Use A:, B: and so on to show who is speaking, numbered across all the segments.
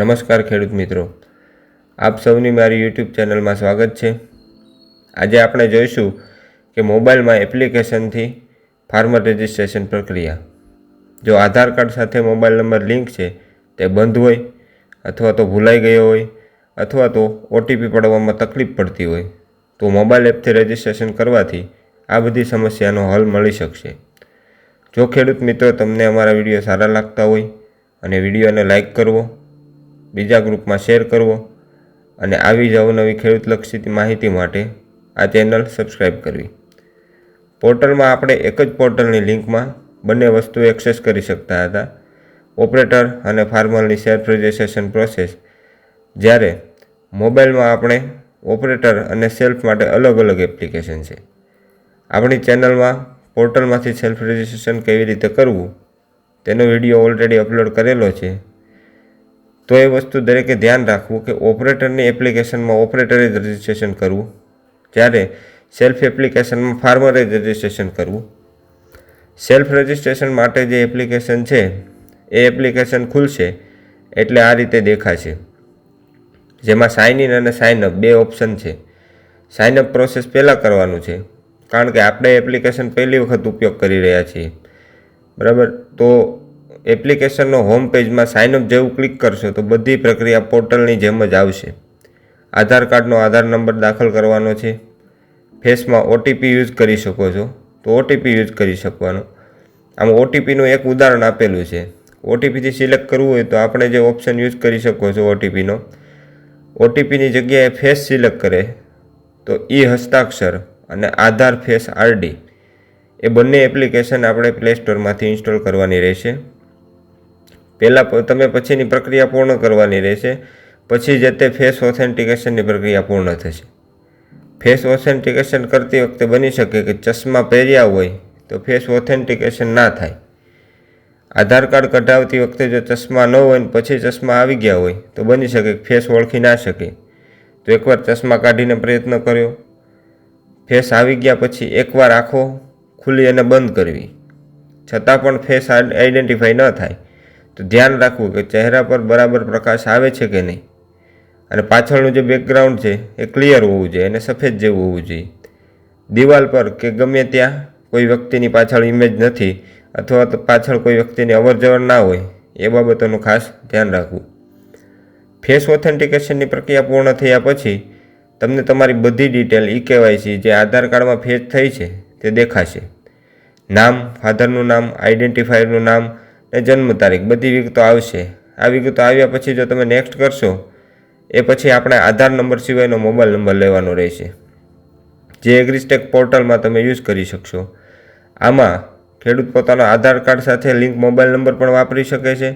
A: નમસ્કાર ખેડૂત મિત્રો. આપ સૌની મારી યુટ્યુબ ચેનલમાં સ્વાગત છે. આજે આપણે જોઈશું કે મોબાઈલમાં એપ્લિકેશનથી ફાર્મર રજિસ્ટ્રેશન પ્રક્રિયા. જો આધાર કાર્ડ સાથે મોબાઈલ નંબર લિંક છે, તે બંધ હોય, અથવા તો ભૂલાઈ ગયો હોય, અથવા તો ઓટીપી પડવામાં તકલીફ પડતી હોય, તો મોબાઈલ એપથી રજિસ્ટ્રેશન કરવાથી આ બધી સમસ્યાનો હલ મળી શકશે. જો ખેડૂત મિત્રો તમને અમારા વીડિયો સારા લાગતા હોય અને વિડીયોને લાઈક કરવો બીજા ગ્રુપમાં શેર કરવો અને આવી જ અવનવી ખેડૂતલક્ષી માહિતી માટે આ ચેનલ સબસ્ક્રાઈબ કરવી. પોર્ટલમાં આપણે એક જ પોર્ટલની લિંકમાં બંને વસ્તુ એક્સેસ કરી શકતા હતા. ઓપરેટર અને ફાર્મરની સેલ્ફ રજિસ્ટ્રેશન પ્રોસેસ. જ્યારે મોબાઈલમાં આપણે ઓપરેટર અને સેલ્ફ માટે અલગ અલગ એપ્લિકેશન છે. આપણી ચેનલમાં પોર્ટલમાંથી સેલ્ફ રજિસ્ટ્રેશન કેવી રીતે કરવું, તેનો વીડિયો ઓલરેડી અપલોડ કરેલો છે. તો એ વસ્તુ દરેકે ધ્યાન રાખવું કે ઓપરેટરની એપ્લિકેશનમાં ઓપરેટરે જ રજિસ્ટ્રેશન કરવું. જ્યારે સેલ્ફ એપ્લિકેશનમાં ફાર્મરે જ રજિસ્ટ્રેશન કરવું. સેલ્ફ રજિસ્ટ્રેશન માટે જે એપ્લિકેશન છે, એ એપ્લિકેશન ખુલશે એટલે આ રીતે દેખાશે. જેમાં સાઇન ઇન અને સાઇન અપ બે ઓપ્શન છે. સાઇન અપ પ્રોસેસ પહેલાં કરવાનું છે, કારણ કે આપણે એપ્લિકેશન પહેલી વખત ઉપયોગ કરી રહ્યા છીએ. બરાબર? તો એપ્લિકેશનનો હોમ પેજમાં સાઇનઅપ જેવું ક્લિક કરશો તો બધી પ્રક્રિયા પોર્ટલની જેમ જ આવશે. આધાર કાર્ડનો આધાર નંબર દાખલ કરવાનો છે. ફેસમાં ઓટીપી યુઝ કરી શકો છો. તો ઓટીપી યુઝ કરી શકવાનો. આમ ઓટીપીનું એક ઉદાહરણ આપેલું છે. ઓટીપીથી સિલેક્ટ કરવું હોય તો આપણે જે ઓપ્શન યુઝ કરી શકો છો ઓટીપીનો ઓટીપીની જગ્યાએ ફેસ સિલેક્ટ કરે. તો ઈ હસ્તાક્ષર અને આધાર ફેસ આરડી એ બંને એપ્લિકેશન આપણે પ્લે સ્ટોરમાંથી ઇન્સ્ટોલ કરવાની રહેશે. પહેલાં તમે પછીની પ્રક્રિયા પૂર્ણ કરવાની રહેશે. પછી જે તે ફેસ ઓથેન્ટિકેશનની પ્રક્રિયા પૂર્ણ થશે. ફેસ ઓથેન્ટિકેશન કરતી વખતે બની શકે કે ચશ્મા પહેર્યા હોય તો ફેસ ઓથેન્ટિકેશન ના થાય. આધાર કાર્ડ કઢાવતી વખતે જો ચશ્મા ન હોય ને પછી ચશ્મા આવી ગયા હોય તો બની શકે ફેસ ઓળખી ના શકે. તો એકવાર ચશ્મા કાઢીને પ્રયત્ન કર્યો. ફેસ આવી ગયા પછી એકવાર આંખો ખુલ્લી અને બંધ કરવી. છતાં પણ ફેસ આઈડેન્ટિફાઈ ન થાય. તો ધ્યાન રાખવું કે ચહેરા પર બરાબર પ્રકાશ આવે છે કે નહીં? અને પાછળનું જે બેકગ્રાઉન્ડ છે એ ક્લિયર હોવું જોઈએ અને સફેદ જેવું હોવું જોઈએ. દિવાલ પર કે ગમે ત્યાં કોઈ વ્યક્તિની પાછળ ઇમેજ નથી અથવા તો પાછળ કોઈ વ્યક્તિની અવરજવર ના હોય, એ બાબતોનું ખાસ ધ્યાન રાખવું. ફેસ ઓથેન્ટિકેશનની પ્રક્રિયા પૂર્ણ થયા પછી તમને તમારી બધી ડિટેલ ઈ કેવાયસી જે આધાર કાર્ડમાં ફેચ થઈ છે તે દેખાશે. નામ ફાધરનું નામ આઈડેન્ટિફાયરનું નામ ને જન્મ તારીખ, બધી વિગતો આવશે. આ વિગતો આવ્યા પછી જો તમે નેક્સ્ટ કરશો, એ પછી આપણે આધાર નંબર સિવાયનો મોબાઈલ નંબર લેવાનો રહેશે. જે એગ્રીસ્ટેક પોર્ટલમાં તમે યુઝ કરી શકશો. આમાં ખેડૂત પોતાનો આધાર કાર્ડ સાથે લિંક મોબાઈલ નંબર પણ વાપરી શકે છે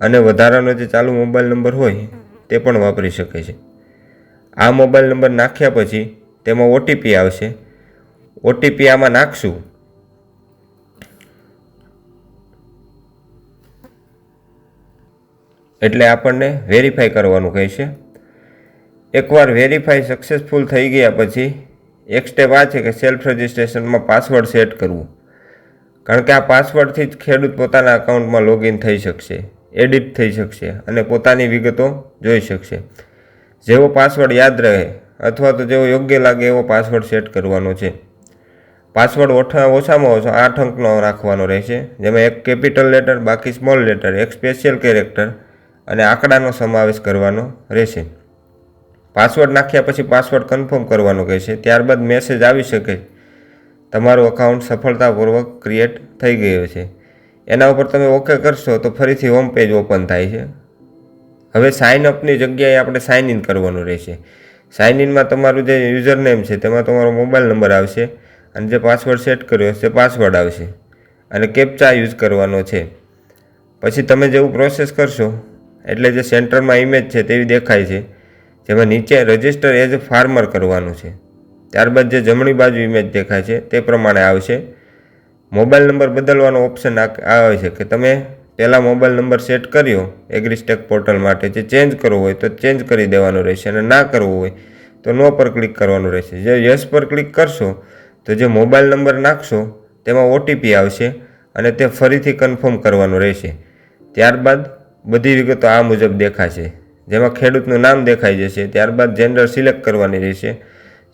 A: અને વધારાનો જે ચાલુ મોબાઈલ નંબર હોય, તે પણ વાપરી શકે છે. આ મોબાઈલ નંબર નાખ્યા પછી તેમાં ઓટીપી આવશે. ઓટીપી આમાં નાખશું એટલે આપણને વેરીફાઈ કરવાનું કહેશે એકવાર વેરીફાઈ સક્સેસફુલ થઈ ગયા પછી, એક સ્ટેપ આ છે કે સેલ્ફ રજિસ્ટ્રેશનમાં પાસવર્ડ સેટ કરવું. કારણ કે આ પાસવર્ડથી જ ખેડૂત પોતાના અકાઉન્ટમાં લોગિન થઈ શકશે એડિટ થઈ શકશે અને પોતાની વિગતો જોઈ શકશે. જેવો પાસવર્ડ યાદ રહે અથવા તો જેવો યોગ્ય લાગે એવો પાસવર્ડ સેટ કરવાનો છે. પાસવર્ડ ઓછા, ઓછામાં ઓછો આઠ અંકનો રાખવાનો રહેશે, જેમાં એક કેપિટલ લેટર બાકી સ્મોલ લેટર એક સ્પેશિયલ કેરેક્ટર અને આંકડાનો સમાવેશ કરવાનો રહેશે. પાસવર્ડ નાખ્યા પછી પાસવર્ડ કન્ફર્મ કરવાનો કહેશે. ત્યારબાદ મેસેજ આવી શકે. તમારું અકાઉન્ટ સફળતાપૂર્વક ક્રિએટ થઈ ગયો છે. એના ઉપર તમે ઓકે કરશો તો ફરીથી હોમ પેજ ઓપન થાય છે. હવે સાઇન અપની જગ્યાએ આપણે સાઇન ઇન કરવાનું રહેશે. સાઇન ઇનમાં તમારું જે યુઝર નેમ છે તેમાં તમારો મોબાઈલ નંબર આવશે અને જે પાસવર્ડ સેટ કર્યો છે પાસવર્ડ આવશે. અને કેપ્ચા યુઝ કરવાનો છે. પછી તમે જેવું પ્રોસેસ કરશો એટલે જે સેન્ટરમાં ઇમેજ છે તેવી દેખાય છે, જેમાં નીચે રજિસ્ટર એઝ ફાર્મર કરવાનું છે. ત્યારબાદ જે જમણી બાજુ ઇમેજ દેખાય છે, તે પ્રમાણે આવશે. મોબાઈલ નંબર બદલવાનો ઓપ્શન આવે છે કે તમે પહેલાં મોબાઈલ નંબર સેટ કર્યો એગ્રીસ્ટેક પોર્ટલ માટે, જે ચેન્જ કરવો હોય તો ચેન્જ કરી દેવાનો રહેશે અને ના કરવો હોય તો નો પર ક્લિક કરવાનું રહેશે. જે યસ પર ક્લિક કરશો, તો જે મોબાઈલ નંબર નાખશો, તેમાં ઓટીપી આવશે અને તે ફરીથી કન્ફર્મ કરવાનું રહેશે. ત્યારબાદ બધી વિગતો આ મુજબ દેખાશે. જેમાં ખેડૂતનું નામ દેખાઈ જશે, ત્યારબાદ જેન્ડર સિલેક્ટ કરવાની રહેશે,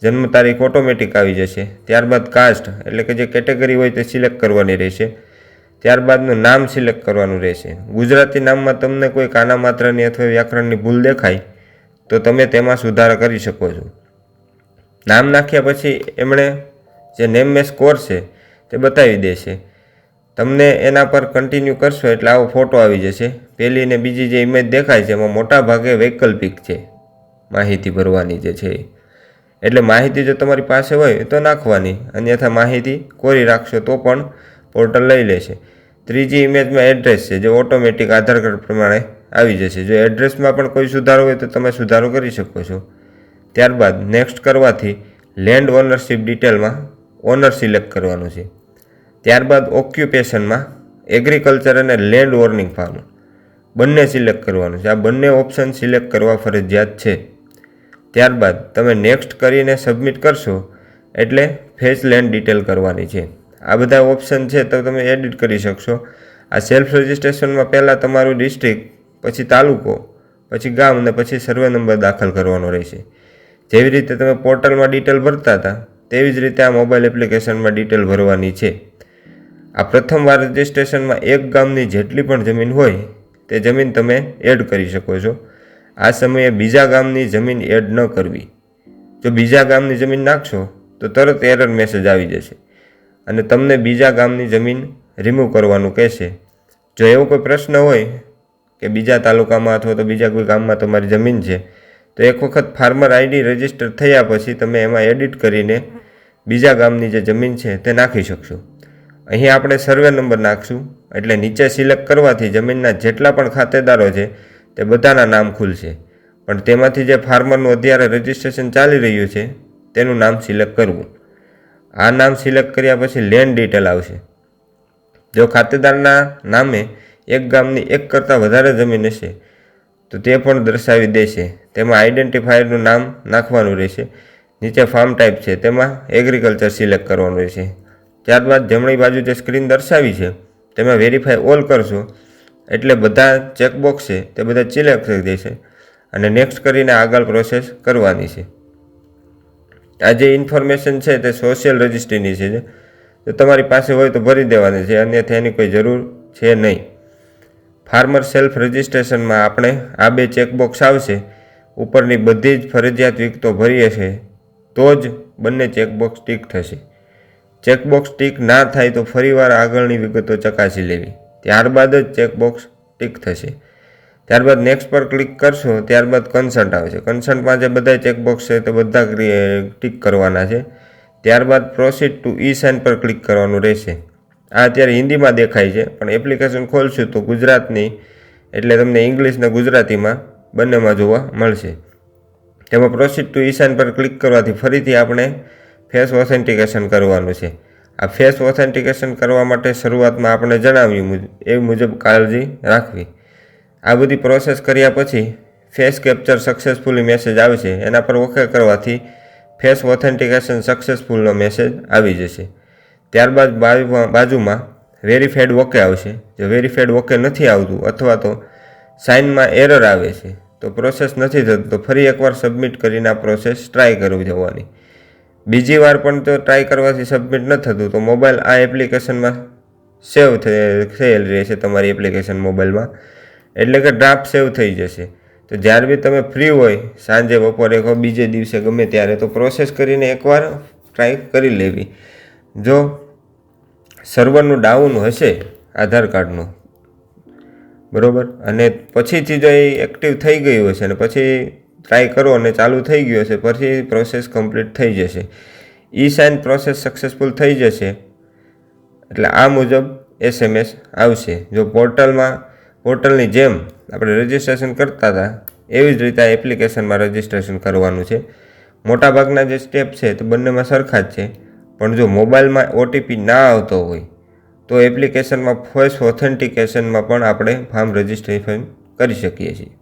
A: જન્મ તારીખ ઓટોમેટિક આવી જશે, ત્યારબાદ કાસ્ટ એટલે કે જે કેટેગરી હોય તે સિલેક્ટ કરવાની રહેશે, ત્યારબાદનું નામ સિલેક્ટ કરવાનું રહેશે. ગુજરાતી નામમાં તમને કોઈ કાના માત્રાની અથવા વ્યાકરણની ભૂલ દેખાય, તો તમે તેમાં સુધારા કરી શકો છો. નામ નાખ્યા પછી એમણે જે નેમ મેસ સ્કોર છે તે બતાવી દેશે. તમને એના પર કન્ટિન્યુ કરશો એટલે આવો ફોટો આવી જશે. પહેલી ને બીજી જે ઇમેજ દેખાય છે, એમાં મોટા ભાગે વૈકલ્પિક છે. માહિતી ભરવાની જે છે એટલે માહિતી જો તમારી પાસે હોય તો નાખવાની. અન્યથા માહિતી કોરી રાખશો તો પણ પોર્ટલ લઈ લેશે. ત્રીજી ઇમેજમાં એડ્રેસ છે, જે ઓટોમેટિક આધાર કાર્ડ પ્રમાણે આવી જશે. જો એડ્રેસમાં પણ કોઈ સુધારો હોય તો તમે સુધારો કરી શકો છો. ત્યારબાદ નેક્સ્ટ કરવાથી લેન્ડ ઓનરશિપ ડિટેલમાં ઓનર સિલેક્ટ કરવાનું છે. ત્યારબાદ ઓક્યુપેશનમાં એગ્રીકલ્ચર અને લેન્ડ વોર્નિંગ ફાર્મ બંને સિલેક્ટ કરવાનું છે. આ બંને ઓપ્શન સિલેક્ટ કરવા ફરજિયાત છે. ત્યારબાદ તમે નેક્સ્ટ કરીને સબમિટ કરશો એટલે ફેસ લેન્ડ ડિટેલ કરવાની છે. આ બધા ઓપ્શન છે તો તમે એડિટ કરી શકશો. આ સેલ્ફ રજિસ્ટ્રેશનમાં પહેલાં તમારું ડિસ્ટ્રિક્ટ, પછી તાલુકો, પછી ગામ અને પછી સર્વે નંબર દાખલ કરવાનો રહેશે. જેવી રીતે તમે પોર્ટલમાં ડિટેલ ભરતા હતા, તેવી જ રીતે આ મોબાઈલ એપ્લિકેશનમાં ડિટેલ ભરવાની છે. આ પ્રથમવાર રજિસ્ટ્રેશનમાં એક ગામની જેટલી પણ જમીન હોય તે જમીન તમે એડ કરી શકો છો. આ સમયે બીજા ગામની જમીન એડ ન કરવી. જો બીજા ગામની જમીન નાખશો, તો તરત એરર મેસેજ આવી જશે અને તમને બીજા ગામની જમીન રિમૂવ કરવાનું કહેશે. જો એવો કોઈ પ્રશ્ન હોય કે બીજા તાલુકામાં અથવા તો બીજા કોઈ ગામમાં તમારી જમીન છે, તો એક વખત ફાર્મર આઈડી રજિસ્ટર થયા પછી તમે એમાં એડિટ કરીને બીજા ગામની જે જમીન છે તે નાખી શકશો. અહીં આપણે સર્વે નંબર નાખશું, એટલે નીચે સિલેક્ટ કરવાથી જમીનના જેટલા પણ ખાતેદારો છે, તે બધાના નામ ખુલશે. પણ તેમાંથી જે ફાર્મરનું અત્યારે રજિસ્ટ્રેશન ચાલી રહ્યું છે, તેનું નામ સિલેક્ટ કરવું. આ નામ સિલેક્ટ કર્યા પછી લેન્ડ ડિટેલ આવશે. જો ખાતેદારના નામે એક ગામની એક કરતાં વધારે જમીન હશે, તો તે પણ દર્શાવી દેશે. તેમાં આઈડેન્ટિફાયરનું નામ નાખવાનું રહેશે. નીચે ફાર્મ ટાઈપ છે, તેમાં એગ્રીકલ્ચર સિલેક્ટ કરવાનું રહેશે. ત્યારબાદ જમણી બાજુ જે સ્ક્રીન દર્શાવી છે, તેમાં વેરીફાઈ ઓલ કરશો. એટલે બધા ચેકબોક્સ છે, તે બધા સિલેક્ટ થઈ જશે અને નેક્સ્ટ કરીને આગળ પ્રોસેસ કરવાની છે. આ જે ઇન્ફોર્મેશન છે, તે સોશિયલ રજિસ્ટ્રીની છે. જો તમારી પાસે હોય તો ભરી દેવાની છે, અન્યથા એની કોઈ જરૂર છે નહીં. ફાર્મર સેલ્ફ રજિસ્ટ્રેશનમાં આપણે આ બે ચેકબોક્સ આવશે. ઉપરની બધી જ ફરજિયાત વિગતો ભરીએ છીએ તો જ બંને ચેકબોક્સ ટીક થશે. ચેકબોક્સ ટીક ના થાય તો ફરીવાર આગળની વિગતો ચકાસી લેવી. ત્યારબાદ જ ચેકબોક્સ ટીક થશે. ત્યારબાદ નેક્સ્ટ પર ક્લિક કરશો, ત્યારબાદ કન્સન્ટ આવશે. કન્સન્ટમાં જે બધા ચેકબોક્સ છે તે બધા ટીક કરવાના છે. ત્યારબાદ પ્રોસીડ ટુ ઈ સાઇન પર ક્લિક કરવાનું રહેશે. આ અત્યારે હિન્દીમાં દેખાય છે, પણ એપ્લિકેશન ખોલશું તો ગુજરાતની, એટલે તમને ઇંગ્લિશ ને ગુજરાતીમાં બંનેમાં જોવા મળશે. તેમાં પ્રોસીડ ટુ ઈ સાઇન પર ક્લિક કરવાથી ફરીથી આપણે ફેસ ઓથેન્ટિકેશન કરવાનું છે. આ ફેસ ઓથેન્ટિકેશન કરવા માટે શરૂઆતમાં આપણે જણાવ્યું એ મુજબ કાળજી રાખવી. આ બધી પ્રોસેસ કર્યા પછી ફેસ કેપ્ચર સક્સેસફુલી મેસેજ આવશે એના પર ઓકે કરવાથી ફેસ ઓથેન્ટિકેશન સક્સેસફુલનો મેસેજ આવી જશે. ત્યારબાદ બાજુમાં વેરીફાઈડ ઓકે આવશે. જો વેરીફાઈડ ઓકે નથી આવતું અથવા તો સાઇનમાં એરર આવે છે, તો પ્રોસેસ નથી થતો, તો ફરી એકવાર સબમિટ કરીને આ પ્રોસેસ ટ્રાય કરવી જવાની. બીજી વાર પણ તો ટ્રાય કરવાથી સબમિટ ન થતું, તો મોબાઈલ આ એપ્લિકેશનમાં સેવ થયેલ રહેશે તમારી એપ્લિકેશન મોબાઈલમાં એટલે કે ડ્રાફ્ટ સેવ થઈ જશે. તો જ્યારે બી તમે ફ્રી હોય, સાંજે, બપોરે કહો બીજે દિવસે ગમે ત્યારે, તો પ્રોસેસ કરીને એકવાર ટ્રાય કરી લેવી. જો સર્વરનું ડાઉન હશે, આધાર કાર્ડનું. બરાબર? અને પછીથી જો એ એક્ટિવ થઈ ગયું હશે અને પછી ટ્રાય કરો અને ચાલુ થઈ ગયો છે પછી પ્રોસેસ કમ્પ્લીટ થઈ જશે. ઈ સાઇન પ્રોસેસ સક્સેસફુલ થઈ જશે. એટલે આ મુજબ એસએમએસ આવશે. જો પોર્ટલમાં, પોર્ટલની જેમ આપણે રજિસ્ટ્રેશન કરતા હતા, એવી જ રીતે આ એપ્લિકેશનમાં રજિસ્ટ્રેશન કરવાનું છે. મોટાભાગના જે સ્ટેપ છે તે બંનેમાં સરખા જ છે. પણ જો મોબાઈલમાં ઓટીપી ના આવતો હોય, તો એપ્લિકેશનમાં ફોઇસ ઓથેન્ટિકેશનમાં પણ આપણે ફાર્મ રજિસ્ટ્રેશન કરી શકીએ છીએ.